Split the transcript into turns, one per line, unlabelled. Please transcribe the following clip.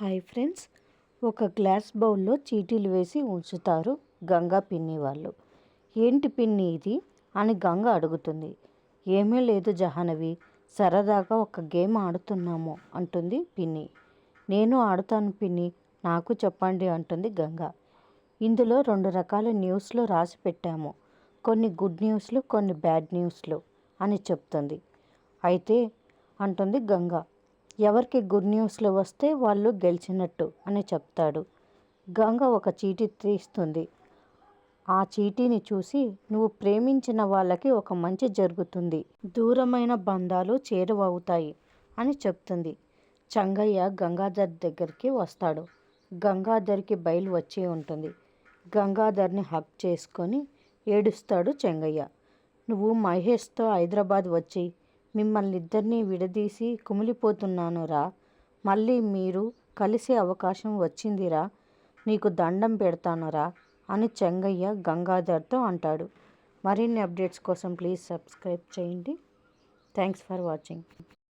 Hi friends. ఒక glass బౌల్లో చీటీలు వేసి ఉంచుతారు గంగా పిన్ని వాళ్ళు. ఏంటి పిన్ని ఇది? అని గంగ అడుగుతుంది. ఏమీ లేదు జహనవి సరదాగా ఒక గేమ్ ఆడుతున్నాము అంటుంది పిన్ని. నేను ఆడుతాను పిన్ని నాకు చెప్పండి అంటుంది గంగ. ఇందులో రెండు రకాల న్యూస్లు రాసి పెట్టాము. కొన్ని గుడ్ న్యూస్లు కొన్ని బ్యాడ్ న్యూస్లు అని చెప్తుంది. అయితే అంటుంది గంగ ఎవరికి గుడ్ న్యూస్లు వస్తే వాళ్ళు గెలిచినట్టు అని చెప్తాడు. గంగ ఒక చీటీ తీస్తుంది. ఆ చీటీని చూసి నువ్వు ప్రేమించిన వాళ్ళకి ఒక మంచి జరుగుతుంది. దూరమైన బంధాలు చేరువవుతాయి అని చెప్తుంది. చంగయ్య గంగాధర్ దగ్గరికి వస్తాడు. గంగాధర్కి బయలు వచ్చి ఉంటుంది. గంగాధర్ని హక్ చేసుకొని ఏడుస్తాడు చెంగయ్య. నువ్వు మహేష్తో హైదరాబాద్ వచ్చి మిమ్మల్ని ఇద్దరినీ విడదీసి కుమిలిపోతున్నానురా మళ్ళీ మీరు కలిసే అవకాశం వచ్చిందిరా నీకు దండం పెడతానురా అని చెంగయ్య గంగాధర్తో అంటాడు. మరిన్ని అప్డేట్స్ కోసం ప్లీజ్ సబ్స్క్రైబ్ చేయండి. Thanks for watching.